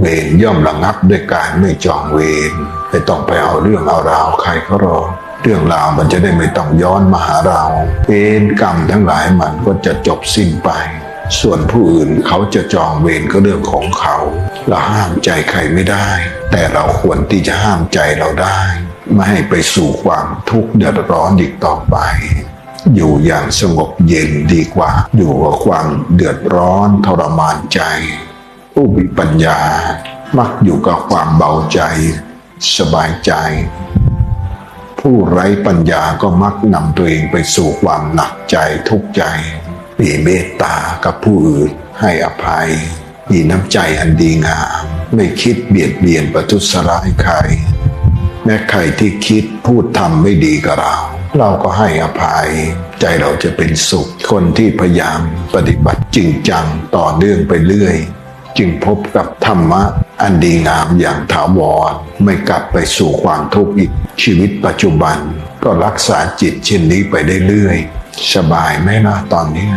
เวรย่อมระงับด้วยการไม่จองเวรไม่ต้องไปเอาเรื่องเอาราวใครเขารอเรื่องราวมันจะได้ไม่ต้องย้อนมาหาเราเวรกรรมทั้งหลายมันก็จะจบสิ้นไป ส่วนผู้อื่นเขาจะจองเวรก็เรื่องของเขาเราห้ามใจใครไม่ได้ แต่เราควรที่จะห้ามใจเราได้ ไม่ให้ไปสู่ความทุกข์เดือดร้อนอีกต่อไป อยู่อย่างสงบเย็นดีกว่า อยู่กับความเดือดร้อนทรมานใจ ผู้มีปัญญามักอยู่กับความเบาใจ สบายใจ ผู้ไร้ปัญญาก็มักนำตัวเองไปสู่ความหนักใจทุกข์ใจ มีเมตตากับผู้อื่นให้อภัย มีน้ำใจอันดีงาม ไม่คิดเบียดเบียนประทุษร้ายใครแม้ใครที่คิดพูดทำไม่ดีกับเรา เราก็ให้อภัย ใจเราจะเป็นสุข คนที่พยายามปฏิบัติจริงจังต่อเนื่องไปเรื่อย จึงพบกับธรรมะอันดีงามอย่างถาวร ไม่กลับไปสู่ความทุกข์อีกชีวิตปัจจุบัน ก็รักษาจิตเช่นนี้ไปได้เรื่อย สบายไหมนะตอนนี้